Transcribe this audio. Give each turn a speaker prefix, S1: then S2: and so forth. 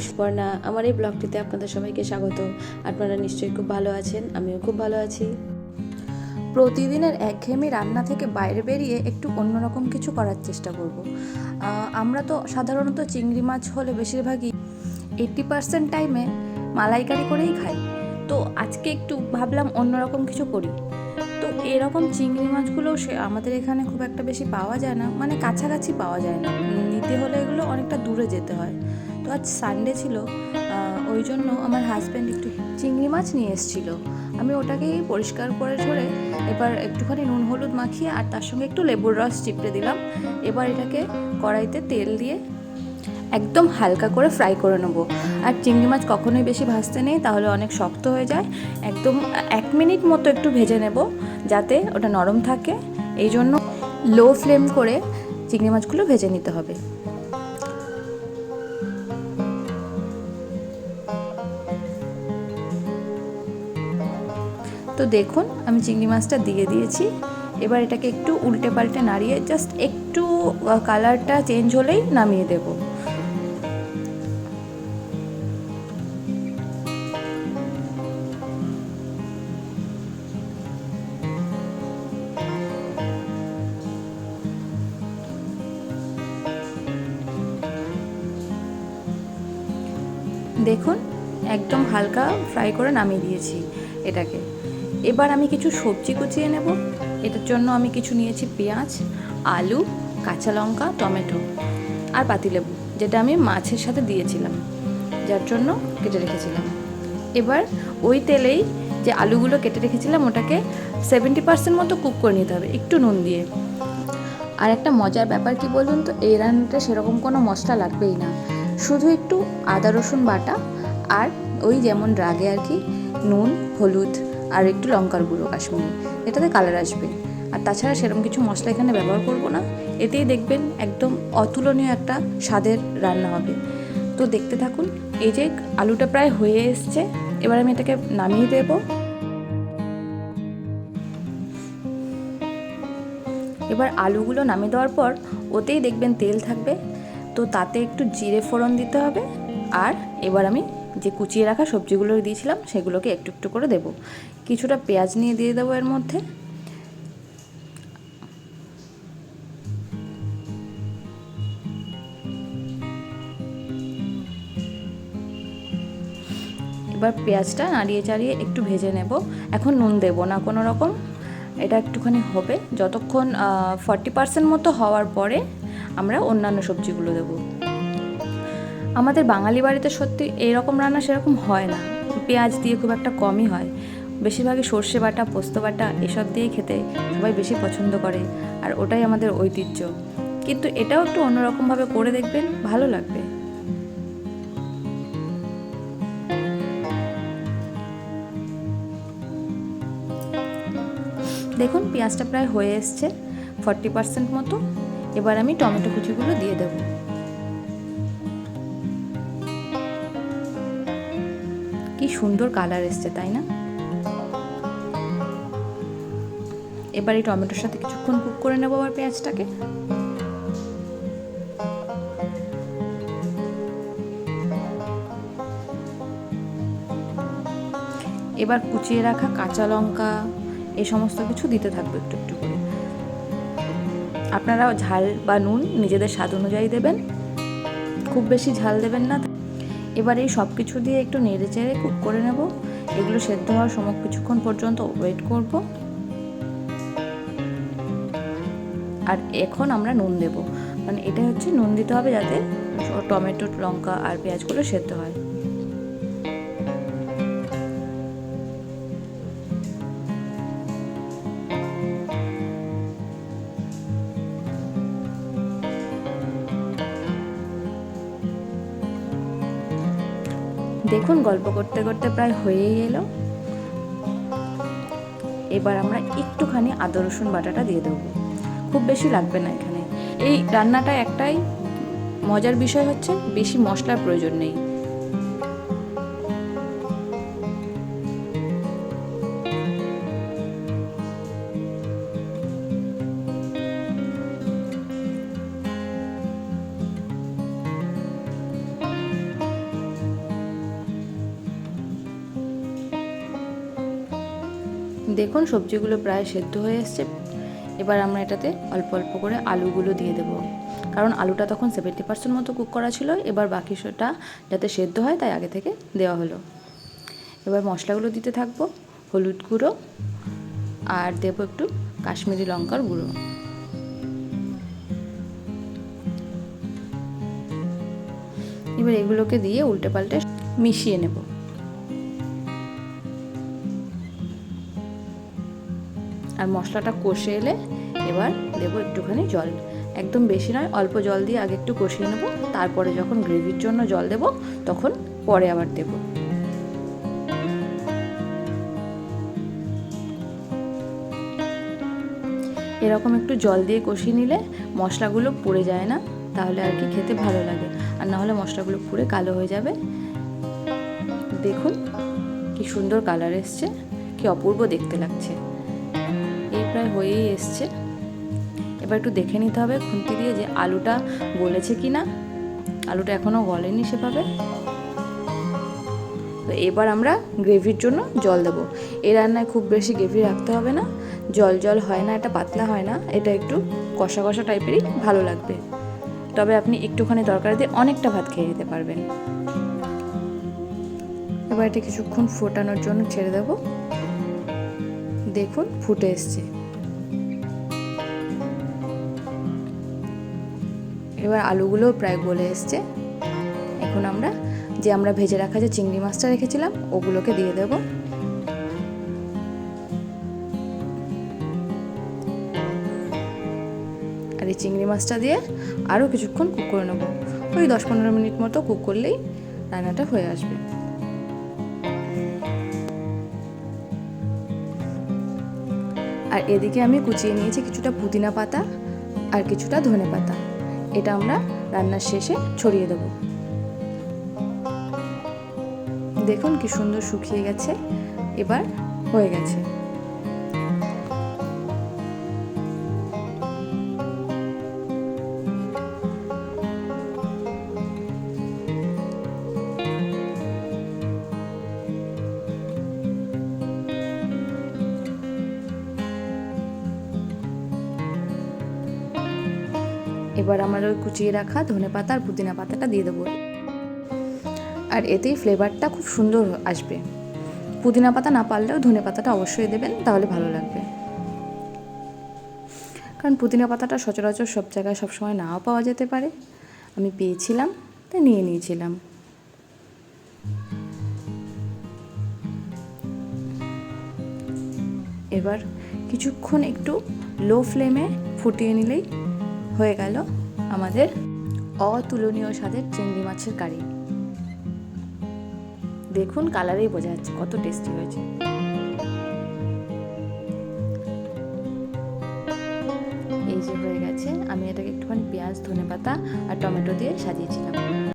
S1: আমি আমার এই ব্লগটিতে আপনাদের সবাইকে স্বাগত। আপনারা নিশ্চয়ই খুব ভালো আছেন, আমিও খুব ভালো আছি। প্রতিদিনের একঘেয়েমি রান্না থেকে বাইরে বেরিয়ে একটু অন্যরকম কিছু করার চেষ্টা করব। আমরা তো সাধারণত চিংড়ি মাছ হলে বেশিরভাগই এইট্টি পার্সেন্ট টাইমে মালাইকারি করেই খাই। তো আজকে একটু ভাবলাম অন্যরকম কিছু করি। তো এরকম চিংড়ি মাছগুলো সে আমাদের এখানে খুব একটা বেশি পাওয়া যায় না মানে কাছাকাছি পাওয়া যায় না। নিতে হলে এগুলো অনেকটা দূরে যেতে হয়। তো আজ সানডে ছিল ওই জন্য আমার হাজব্যান্ড একটু চিংড়ি মাছ নিয়ে এসেছিল। আমি ওটাকেই পরিষ্কার করে ঝরে এবার একটুখানি নুন, হলুদ মাখিয়ে আর তার সঙ্গে একটু লেবুর রস চিপড়ে দিলাম। এবার এটাকে কড়াইতে তেল দিয়ে একদম হালকা করে ফ্রাই করে নেব। আর চিংড়ি মাছ কখনোই বেশি ভাজতে নেই, তাহলে অনেক শক্ত হয়ে যায়। একদম এক মিনিট মতো একটু ভেজে নেব, যাতে ওটা নরম থাকে। এই জন্য লো ফ্লেম করে চিংড়ি মাছগুলো ভেজে নিতে হবে। তো দেখুন, আমি চিংড়ি মাছটা দিয়ে দিয়েছি। এবার এটাকে একটু উল্টে পাল্টে নাড়িয়ে জাস্ট একটু কালারটা চেঞ্জ হলেই নামিয়ে দেবো। দেখুন, একদম হালকা ফ্রাই করে নামিয়ে দিয়েছি এটাকে। এবার আমি কিছু সবজি কুচিয়ে নেব। এটার জন্য আমি কিছু নিয়েছি পেঁয়াজ, আলু, কাঁচা লঙ্কা, টমেটো আর পাতিলেবু, যেটা আমি মাছের সাথে দিয়েছিলাম, যার জন্য কেটে রেখেছিলাম। এবার ওই তেলেই যে আলুগুলো কেটে রেখেছিলাম, ওটাকে সেভেন্টি পার্সেন্ট মতো কুক করে নিতে হবে, একটু নুন দিয়ে। আর একটা মজার ব্যাপার কি বলুন তো, এই রান্নাটা সেরকম কোনো মশলা লাগবেই না। শুধু একটু আদা রসুন বাটা আর ওই যেমন রাগে আর কি, নুন, হলুদ আর একটু লঙ্কার গুঁড়ো, কাশ্মীরি। এটাতে কালার আসবে। আর তাছাড়া সেরকম কিছু মশলা এখানে ব্যবহার করব না। এতেই দেখবেন একদম অতুলনীয় একটা স্বাদের রান্না হবে। তো দেখতে থাকুন, এই যে আলুটা প্রায় হয়ে এসছে, এবার আমি এটাকে নামিয়ে দেবো। এবার আলুগুলো নামিয়ে দেওয়ার পর ওতেই দেখবেন তেল থাকবে। তো তাতে একটু জিরে ফোড়ন দিতে হবে। আর এবার আমি যে কুচিয়ে রাখা সবজিগুলো দিয়েছিলাম, সেগুলোকে একটু একটু করে দেব। কিছুটা পেঁয়াজ নিয়ে দিয়ে দেবো এর মধ্যে। এবার পেঁয়াজটা নাড়িয়ে চাড়িয়ে একটু ভেজে নেব। এখন নুন দেব না কোনো রকম। এটা একটুখানি হবে। যতক্ষণ ফর্টি পার্সেন্ট মতো হওয়ার পরে আমরা অন্যান্য সবজিগুলো দেবো। আমাদের বাঙালি বাড়িতে সত্যি এইরকম রান্না সেরকম হয় না। পেঁয়াজ দিয়ে খুব একটা কমই হয়। বেশিরভাগই সর্ষে বাটা, পোস্ত বাটা এসব দিয়েই খেতে সবাই বেশি পছন্দ করে আর ওটাই আমাদের ঐতিহ্য। কিন্তু এটাও একটু অন্যরকমভাবে করে দেখবেন, ভালো লাগবে। দেখুন, পেঁয়াজটা প্রায় হয়ে এসছে ফর্টি পার্সেন্ট মতো। এবার আমি টমেটো কুচিগুলো দিয়ে দেব। সুন্দর কালার এসছে, তাই না? এবার এই টমেটোর সাথে কিছুক্ষণ কুক করে নেব আবার পেঁয়াজটাকে। এবার কুচিয়ে রাখা কাঁচা লঙ্কা এই সমস্ত কিছু দিতে থাকবে একটু একটু করে। আপনারাও ঝাল বা নুন নিজেদের স্বাদ অনুযায়ী দেবেন। খুব বেশি ঝাল দেবেন না। এবার এই সব কিছু দিয়ে একটু নেড়ে চেড়ে কুক করে নেব। এগুলো সেদ্ধ হওয়ার সময় কিছুক্ষণ পর্যন্ত ওয়েট করব। আর এখন আমরা নুন দেব। মানে এটা হচ্ছে নুন দিতে হবে যাতে টমেটো, লঙ্কা আর পেঁয়াজগুলো সেদ্ধ হয়। দেখুন, গল্প করতে করতে প্রায় হয়েই এলো। এবার আমরা একটুখানি আদা, রসুন বাটাটা দিয়ে দেবো। খুব বেশি লাগবে না এখানে। এই রান্নাটা একটাই মজার বিষয় হচ্ছে, বেশি মশলার প্রয়োজন নেই। দেখুন, সবজিগুলো প্রায় সেদ্ধ হয়ে এসছে। এবার আমরা এটাতে অল্প অল্প করে আলুগুলো দিয়ে দেবো। কারণ আলুটা তখন সেভেন্টি পার্সেন্ট মতো কুক করা ছিল, এবার বাকি সেটা যাতে সেদ্ধ হয়, তাই আগে থেকে দেওয়া হলো। এবার মশলাগুলো দিতে থাকব, হলুদ গুঁড়ো, আর দেবো একটু কাশ্মীরি লঙ্কার গুঁড়ো। এবার এগুলোকে দিয়ে উল্টে পাল্টে মিশিয়ে নেব। আর মশলাটা কষে এলে এবার দেবো একটুখানি জল। একদম বেশি নয়, অল্প জল দিয়ে আগে একটু কষিয়ে নেব, তারপরে যখন গ্রেভির জন্য জল দেবো, তখন পরে আবার দেবো। এরকম একটু জল দিয়ে কষিয়ে নিলে মশলাগুলো পুড়ে যায় না, তাহলে আর কি খেতে ভালো লাগে। আর না হলে মশলাগুলো পুড়ে কালো হয়ে যাবে। দেখুন কি সুন্দর কালার এসছে, কি অপূর্ব দেখতে লাগছে। প্রায় হয়েই এসছে। এবার একটু দেখে নিতে হবে খুন্তি দিয়ে যে আলুটা গলেছে কি না। আলুটা এখনও গলেনি সেভাবে। তো এবার আমরা গ্রেভির জন্য জল দেবো। এই রান্নায় খুব বেশি গ্রেভি রাখতে হবে না। জল জল হয় না, এটা পাতলা হয় না। এটা একটু কষা কষা টাইপেরই ভালো লাগবে। তবে আপনি একটুখানি তরকারি দিয়ে অনেকটা ভাত খেয়ে নিতে পারবেন। এবার এটা কিছুক্ষণ ফোটানোর জন্য ছেড়ে দেব। দেখুন, ফুটে এসছে। এবার আলুগুলো প্রায় গলে এসছে। এখন আমরা যে আমরা ভেজে রাখা যে চিংড়ি মাছটা রেখেছিলাম, ওগুলোকে দিয়ে দেব। আর এই চিংড়ি মাছটা দিয়ে আরও কিছুক্ষণ কুক করে নেব। ওই দশ পনেরো মিনিট মতো কুক করলেই রান্নাটা হয়ে আসবে। আর এদিকে আমি কুচিয়ে নিয়েছি কিছুটা পুদিনা পাতা আর কিছুটা ধনে পাতা। এটা আমরা রান্নার শেষে ছড়িয়ে দেব। দেখুন কি সুন্দর শুকিয়ে গেছে এবার হয়ে গেছে। এবার আমার ওই কুচিয়ে রাখা ধনে পাতা আর পুদিনা পাতাটা দিয়ে দেবো। আর এতেই ফ্লেভারটা খুব সুন্দর আসবে। পুদিনা পাতা না পারলেও ধনে পাতাটা অবশ্যই দেবেন, তাহলে ভালো লাগবে। কারণ পুদিনা পাতাটা সচরাচর সব জায়গায় সবসময় নাও পাওয়া যেতে পারে। আমি পেয়েছিলাম তাই নিয়ে নিয়েছিলাম। এবার কিছুক্ষণ একটু লো ফ্লেমে ফুটিয়ে নিলেই হয়ে গেল আমাদের অতুলনীয় স্বাদের চিংড়ি মাছের কারি। দেখুন কালারেই বোঝা যাচ্ছে, কত টেস্টি হয়েছে। এই যে হয়ে গেছে, আমি এটাকে একটুখানি পেঁয়াজ ধনে পাতা আর টমেটো দিয়ে সাজিয়েছিলাম।